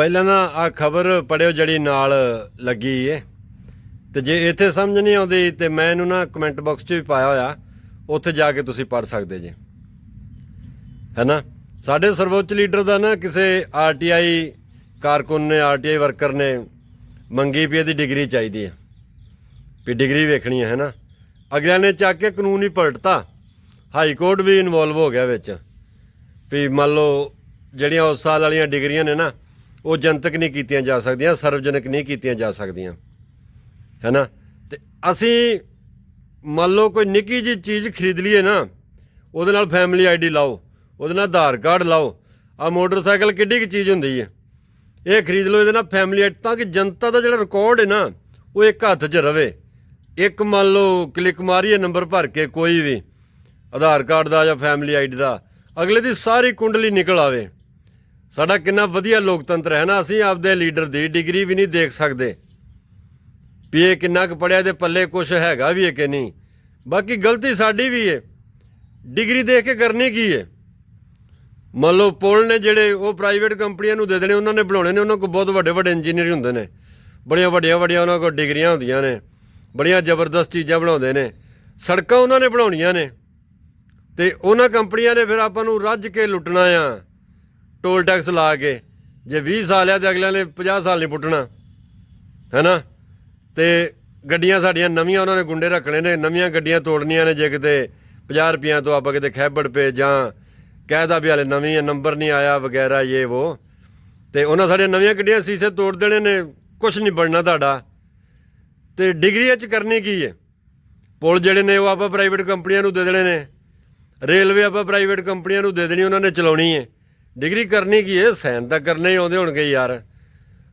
ਪਹਿਲਾਂ ਨਾ ਆ ਖਬਰ ਪੜਿਓ ਜਿਹੜੀ ਨਾਲ ਲੱਗੀ ਏ। ਤੇ ਜੇ ਇੱਥੇ ਸਮਝ ਨਹੀਂ ਆਉਂਦੀ ਤੇ ਮੈਂ ਇਹਨੂੰ ਨਾ ਕਮੈਂਟ ਬਾਕਸ 'ਚ ਵੀ ਪਾਇਆ ਹੋਇਆ। ਉੱਥੇ ਜਾ ਕੇ ਤੁਸੀਂ ਪੜ ਸਕਦੇ ਜੇ। ਹੈਨਾ ਸਾਡੇ ਸਰਵਉੱਚ ਲੀਡਰ ਦਾ ਨਾ ਕਿਸੇ ਆਰਟੀਆਈ ਕਾਰਕੁਨ ਨੇ ਆਰਟੀਆਈ ਵਰਕਰ ਨੇ ਮੰਗੀ ਵੀ ਇਹਦੀ ਡਿਗਰੀ ਚਾਹੀਦੀ ਹੈ ਵੀ ਡਿਗਰੀ ਵੇਖਣੀ ਹੈ ਨਾ? ਅਗਲਿਆਂ ਨੇ ਚੱਕ ਕੇ ਕਾਨੂੰਨ ਹੀ ਪਲਟਤਾ। ਹਾਈ ਕੋਰਟ ਵੀ ਇਨਵੋਲਵ ਹੋ ਗਿਆ ਵਿੱਚ। ਵੀ ਮੰਨ ਲਓ ਜਿਹੜੀਆਂ ਉਸ ਸਾਲ ਵਾਲੀਆਂ ਡਿਗਰੀਆਂ ਨੇ ਨਾ ਉਹ ਜਨਤਕ ਨਹੀਂ ਕੀਤੀਆਂ ਜਾ ਸਕਦੀਆਂ, ਸਰਵਜਨਕ ਨਹੀਂ ਕੀਤੀਆਂ ਜਾ ਸਕਦੀਆਂ। ਹੈਨਾ ਤੇ ਅਸੀਂ ਮੰਨ ਲਓ ਕੋਈ ਨਿੱਕੀ ਜੀ ਚੀਜ਼ ਖਰੀਦ ਲਈਏ ਨਾ, ਉਹਦੇ ਨਾਲ ਫੈਮਿਲੀ ਆਈਡੀ ਲਾਓ, ਉਹਦੇ ਨਾਲ ਆਧਾਰ ਕਾਰਡ ਲਾਓ ਆ ਮੋਟਰਸਾਈਕਲ ਕਿੱਡੀ ਕੀ ਚੀਜ਼ ਹੁੰਦੀ ਹੈ। ਇਹ ਖਰੀਦ ਲਓ, ਇਹਦੇ ਨਾਲ ਫੈਮਿਲੀ ਆਈਡੀ, ਤਾਂ ਕਿ ਜਨਤਾ ਦਾ ਜਿਹੜਾ ਰਿਕਾਰਡ ਹੈ ਨਾ, ਉਹ ਇੱਕ ਹੱਥ 'ਚ ਰਵੇ। ਇੱਕ ਮੰਨ ਲਓ ਕਲਿੱਕ ਮਾਰੀਏ ਨੰਬਰ ਭਰ ਕੇ ਕੋਈ ਵੀ, ਆਧਾਰ ਕਾਰਡ ਦਾ ਜਾਂ ਫੈਮਿਲੀ ਆਈਡੀ ਦਾ, ਅਗਲੇ ਦੀ ਸਾਰੀ ਕੁੰਡਲੀ ਨਿਕਲ ਆਵੇ। ਸਾਡਾ ਕਿੰਨਾ ਵਧੀਆ ਲੋਕਤੰਤਰ ਹੈ ਨਾ, ਅਸੀਂ ਆਪਦੇ ਲੀਡਰ ਦੀ ਡਿਗਰੀ ਵੀ ਨਹੀਂ ਦੇਖ ਸਕਦੇ। ਵੀ ਇਹ ਕਿੰਨਾ ਕੁ ਪੜਿਆ ਦੇ ਪੱਲੇ ਕੁਝ ਹੈਗਾ ਵੀ ਹੈ ਕਿ ਨਹੀਂ। ਬਾਕੀ ਗਲਤੀ ਸਾਡੀ ਵੀ ਹੈ। ਡਿਗਰੀ ਦੇਖ ਕੇ ਕਰਨੀ ਕੀ ਹੈ? ਮੰਨ ਲਓ ਪੁਲ ਨੇ ਜਿਹੜੇ ਉਹ ਪ੍ਰਾਈਵੇਟ ਕੰਪਨੀਆਂ ਨੂੰ ਦੇ ਦੇਣੇ, ਉਹਨਾਂ ਨੇ ਬਣਾਉਣੇ ਨੇ, ਉਹਨਾਂ ਕੋਲ ਬਹੁਤ ਵੱਡੇ ਵੱਡੇ ਇੰਜੀਨੀਅਰ ਹੁੰਦੇ ਨੇ। ਬੜੀਆਂ ਵੱਡੀਆਂ ਵੱਡੀਆਂ ਉਹਨਾਂ ਕੋਲ ਡਿਗਰੀਆਂ ਹੁੰਦੀਆਂ ਨੇ। ਬੜੀਆਂ ਜ਼ਬਰਦਸਤ ਚੀਜ਼ਾਂ ਬਣਾਉਂਦੇ ਨੇ। ਸੜਕਾਂ ਉਹਨਾਂ ਨੇ ਬਣਾਉਣੀਆਂ ਨੇ। ਤੇ ਉਹਨਾਂ ਕੰਪਨੀਆਂ ਨੇ ਫਿਰ ਆਪਾਂ ਨੂੰ ਰੱਜ ਕੇ ਲੁੱਟਣਾ ਆ। ਟੋਲ ਟੈਕਸ ਲਾ ਕੇ ਜੇ 20 ਸਾਲ ਆ ਤੇ ਅਗਲਿਆਂ ਨੇ 50 ਸਾਲ ਨਹੀਂ ਪੁੱਟਣਾ। ਹੈਨਾ? ਤੇ ਗੱਡੀਆਂ ਸਾਡੀਆਂ ਨਵੀਆਂ ਉਹਨਾਂ ਨੇ ਗੁੰਡੇ ਰੱਖਣੇ ਨੇ, ਨਵੀਆਂ ਗੱਡੀਆਂ ਤੋੜਨੀਆਂ ਨੇ ਜੇ ਕਿਤੇ 50 ਰੁਪਈਆਂ ਤੋਂ ਆਪਾਂ ਕਿਤੇ ਖੈਬੜ ਪੇ ਜਾਂ ਕਹਿਦਾ ਵੀ ਹਲੇ ਨਵੀਂ ਹੈ ਨੰਬਰ ਨਹੀਂ ਆਇਆ ਵਗੈਰਾ ਇਹ ਉਹ ਤੇ ਉਹਨਾਂ ਸਾਡੀਆਂ ਨਵੀਆਂ ਗੱਡੀਆਂ ਸੀਸੇ ਤੋੜ ਦੇਣੇ ਨੇ ਕੁਝ ਨਹੀਂ ਬਣਨਾ ਤੁਹਾਡਾ। ਤੇ ਡਿਗਰੀ ਚ ਕਰਨੀ ਕੀ ਹੈ ਪੁਲ ਜਿਹੜੇ ਨੇ ਉਹ ਆਪਾਂ ਪ੍ਰਾਈਵੇਟ ਕੰਪਨੀਆਂ ਨੂੰ ਦੇ ਦੇਣੇ ਨੇ। ਰੇਲਵੇ ਆਪਾਂ ਪ੍ਰਾਈਵੇਟ ਕੰਪਨੀਆਂ ਨੂੰ ਦੇ ਦੇਣੀ, ਉਹਨਾਂ ਨੇ ਚਲਾਉਣੀ ਹੈ ਡਿਗਰੀ ਕਰਨੀ ਕੀ ਹੈ ਸਾਇਨ ਤਾਂ ਕਰਨੇ ਹੀ ਆਉਂਦੇ ਹੋਣਗੇ ਯਾਰ।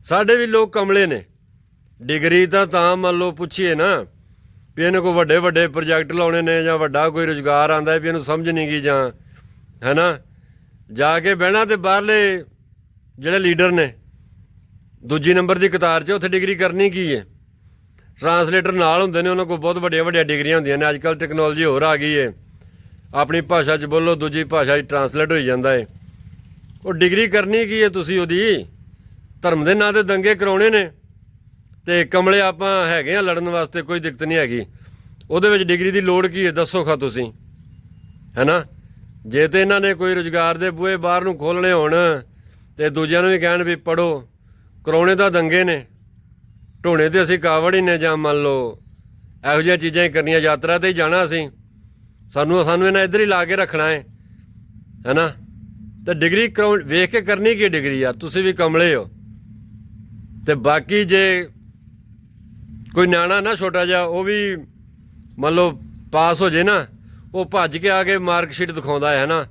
ਸਾਡੇ ਵੀ ਲੋਕ ਕਮਲੇ ਨੇ। ਡਿਗਰੀ ਤਾਂ ਤਾਂ ਮੰਨ ਲਓ ਪੁੱਛੀਏ ਨਾ, ਵੀ ਇਹਨੇ ਕੋਈ ਵੱਡੇ ਵੱਡੇ ਪ੍ਰੋਜੈਕਟ ਲਾਉਣੇ ਨੇ ਜਾਂ ਵੱਡਾ ਕੋਈ ਰੁਜ਼ਗਾਰ ਆਂਦਾ ਹੈ ਵੀ ਇਹਨੂੰ ਸਮਝ ਨਹੀਂ ਗਈ ਜਾਂ, ਹੈਨਾ? ਜਾ ਕੇ ਬਹਿਣਾ ਤੇ ਬਾਹਰਲੇ ਜਿਹੜੇ ਲੀਡਰ ਨੇ, ਦੂਜੀ ਨੰਬਰ ਦੀ ਕਤਾਰ 'ਚ ਉੱਥੇ ਡਿਗਰੀ ਕਰਨੀ ਕੀ ਹੈ ਟਰਾਂਸਲੇਟਰ ਨਾਲ ਹੁੰਦੇ ਨੇ, ਉਹਨਾਂ ਕੋਲ ਬਹੁਤ ਵੱਡੀਆਂ ਵੱਡੀਆਂ ਡਿਗਰੀਆਂ ਹੁੰਦੀਆਂ ਨੇ। ਅੱਜ ਕੱਲ ਟੈਕਨੋਲੋਜੀ ਹੋਰ ਆ ਗਈ ਹੈ ਆਪਣੀ ਭਾਸ਼ਾ 'ਚ ਬੋਲੋ, ਦੂਜੀ ਭਾਸ਼ਾ 'ਚ ਟਰਾਂਸਲੇਟ ਹੋਈ ਜਾਂਦਾ ਹੈ ਉਹ ਡਿਗਰੀ ਕਰਨੀ ਕੀ ਹੈ ਤੁਸੀਂ ਉਹਦੀ? ਧਰਮ ਦੇ ਨਾਂ ਤੇ ਦੰਗੇ ਕਰਾਉਣੇ ਨੇ। ਤੇ ਕਮਲੇ ਆਪਾਂ ਹੈਗੇ ਆ ਲੜਨ ਵਾਸਤੇ, ਕੋਈ ਦਿੱਕਤ ਨਹੀਂ ਹੈਗੀ। ਉਹਦੇ ਵਿੱਚ ਡਿਗਰੀ ਦੀ ਲੋੜ ਕੀ ਹੈ? ਦੱਸੋ ਖਾ ਤੁਸੀਂ। ਹੈਨਾ? ਜੇ ਤੇ ਇਹਨਾਂ ਨੇ ਕੋਈ ਰੁਜ਼ਗਾਰ ਦੇ ਬੂਹੇ ਬਾਹਰ ਨੂੰ ਖੋਲਣੇ ਹੋਣ, ਤੇ ਦੂਜਿਆਂ ਨੂੰ ਵੀ ਕਹਿਣ ਵੀ ਪੜੋ ਕਰਾਉਣੇ ਤਾਂ ਦੰਗੇ ਨੇ। ਢੋਣੇ ਤੇ ਅਸੀਂ ਕਾਵੜ ਹੀ ਨੇ ਜਾਂ ਮੰਨ ਲਓ, ਇਹੋ ਜਿਹੀਆਂ ਚੀਜ਼ਾਂ ਹੀ ਕਰਨੀਆਂ, ਯਾਤਰਾ ਤੇ ਹੀ ਜਾਣਾ ਅਸੀਂ। ਸਾਨੂੰ ਸਾਨੂੰ ਇਹਨਾਂ ਇੱਧਰ ਹੀ ਲਾ ਕੇ ਰੱਖਣਾ ਹੈ। ਹੈਨਾ? ਤੇ ਡਿਗਰੀ ਕਰਾਉਣ, ਵੇਖ ਕੇ ਕਰਨੀ ਕੀ ਡਿਗਰੀ ਯਾਰ ਤੁਸੀਂ ਵੀ ਕਮਲੇ ਹੋ। ਤੇ ਬਾਕੀ ਜੇ ਕੋਈ ਨਿਆਣਾ ਨਾ ਛੋਟਾ ਜਿਹਾ, ਉਹ ਵੀ ਮੰਨ ਲਓ ਪਾਸ ਹੋ ਜੇ ਨਾ, ਉਹ ਭੱਜ ਕੇ ਆ ਕੇ ਮਾਰਕ ਸ਼ੀਟ ਦਿਖਾਉਂਦਾ ਹੈ ਨਾ।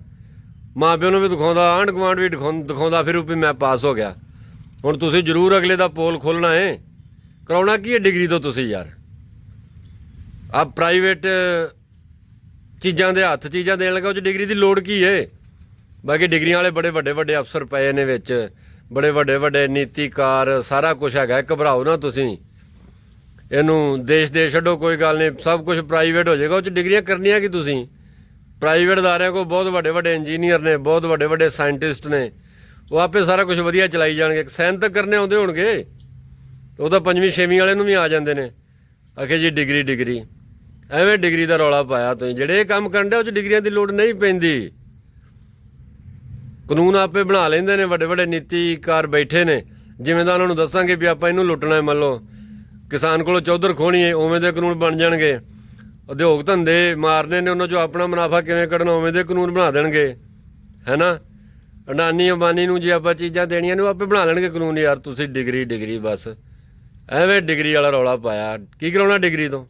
ਮਾਂ ਪਿਓ ਨੂੰ ਵੀ ਦਿਖਾਉਂਦਾ ਆਂਢ ਗੁਆਂਢ ਵੀ ਦਿਖਾਉਂ- ਦਿਖਾਉਂਦਾ, ਫਿਰ ਵੀ ਮੈਂ ਪਾਸ ਹੋ ਗਿਆ। ਹੁਣ ਤੁਸੀਂ ਜ਼ਰੂਰ ਅਗਲੇ ਦਾ ਪੋਲ ਖੋਲਣਾ ਹੈ। ਕਰਾਉਣਾ ਕੀ ਹੈ ਡਿਗਰੀ ਤੋਂ ਤੁਸੀਂ ਯਾਰ? ਆ ਪ੍ਰਾਈਵੇਟ ਚੀਜ਼ਾਂ ਦੇ ਹੱਥ, ਚੀਜ਼ਾਂ ਦੇਣ ਲੱਗਾ, ਉਹ ਚ ਡਿਗਰੀ ਦੀ ਲੋੜ ਕੀ ਹੈ? ਬਾਕੀ ਡਿਗਰੀਆਂ ਵਾਲੇ ਬੜੇ ਵੱਡੇ ਵੱਡੇ ਅਫਸਰ ਪਏ ਨੇ ਵਿੱਚ, ਬੜੇ ਵੱਡੇ ਵੱਡੇ ਨੀਤੀਕਾਰ, ਸਾਰਾ ਕੁਝ ਹੈਗਾ ਘਬਰਾਓ ਨਾ ਤੁਸੀਂ। ਇਹਨੂੰ ਦੇਸ਼ ਦੇ ਛੱਡੋ, ਕੋਈ ਗੱਲ ਨਹੀਂ, ਸਭ ਕੁਝ ਪ੍ਰਾਈਵੇਟ ਹੋ ਜਾਏਗਾ, ਉਹ ਚ ਡਿਗਰੀਆਂ ਕਰਨੀਆਂ ਕਿ ਤੁਸੀਂ? ਪ੍ਰਾਈਵੇਟ ਅਦਾਰਿਆਂ ਕੋਲ ਬਹੁਤ ਵੱਡੇ ਵੱਡੇ ਇੰਜੀਨੀਅਰ ਨੇ, ਬਹੁਤ ਵੱਡੇ ਵੱਡੇ ਸਾਇੰਟਿਸਟ ਨੇ। ਉਹ ਆਪੇ ਸਾਰਾ ਕੁਝ ਵਧੀਆ ਚਲਾਈ ਜਾਣਗੇ ਸਾਇੰਸ ਤਾਂ ਕਰਨੇ ਆਉਂਦੇ ਹੋਣਗੇ। ਉਹ ਤਾਂ ਪੰਜਵੀਂ, ਛੇਵੀਂ ਵਾਲੇ ਨੂੰ ਵੀ ਆ ਜਾਂਦੇ ਨੇ। ਆਖੇ ਜੀ, ਡਿਗਰੀ ਡਿਗਰੀ। ਐਵੇਂ ਡਿਗਰੀ ਦਾ ਰੌਲਾ ਪਾਇਆ ਤੁਸੀਂ, ਜਿਹੜੇ ਇਹ ਕੰਮ ਕਰਨ ਦੇ ਉਹ ਚ ਡਿਗਰੀਆਂ ਦੀ ਲੋੜ ਨਹੀਂ ਪੈਂਦੀ। ਕਾਨੂੰਨ ਆਪੇ ਬਣਾ ਲੈਂਦੇ ਨੇ, ਵੱਡੇ ਵੱਡੇ ਨੀਤੀਕਾਰ ਬੈਠੇ ਨੇ। ਜਿਵੇਂ ਦਾ ਉਹਨਾਂ ਨੂੰ ਦੱਸਾਂਗੇ ਵੀ ਆਪਾਂ ਇਹਨੂੰ ਲੁੱਟਣਾ ਹੈ, ਮੰਨ ਲਓ, ਕਿਸਾਨ ਕੋਲੋਂ ਚੌਧਰ ਖੋਣੀ ਹੈ, ਉਵੇਂ ਦੇ ਕਾਨੂੰਨ ਬਣ ਜਾਣਗੇ। ਉਦਯੋਗ ਧੰਦੇ ਮਾਰਨੇ ਨੇ, ਉਹਨਾਂ ਚੋਂ ਆਪਣਾ ਮੁਨਾਫਾ ਕਿਵੇਂ ਕੱਢਣਾ, ਉਵੇਂ ਦੇ ਕਾਨੂੰਨ ਬਣਾ ਦੇਣਗੇ। ਹੈਨਾ ਅਡਾਨੀ ਅੰਬਾਨੀ ਨੂੰ ਜੇ ਆਪਾਂ ਚੀਜ਼ਾਂ ਦੇਣੀਆਂ ਨੇ, ਉਹ ਆਪੇ ਬਣਾ ਲੈਣਗੇ ਕਾਨੂੰਨ, ਯਾਰ ਤੁਸੀਂ ਡਿਗਰੀ ਡਿਗਰੀ ਬਸ। ਐਵੇਂ ਡਿਗਰੀ ਵਾਲਾ ਰੌਲਾ ਪਾਇਆ। ਕੀ ਕਰਾਉਣਾ ਡਿਗਰੀ ਤੋਂ?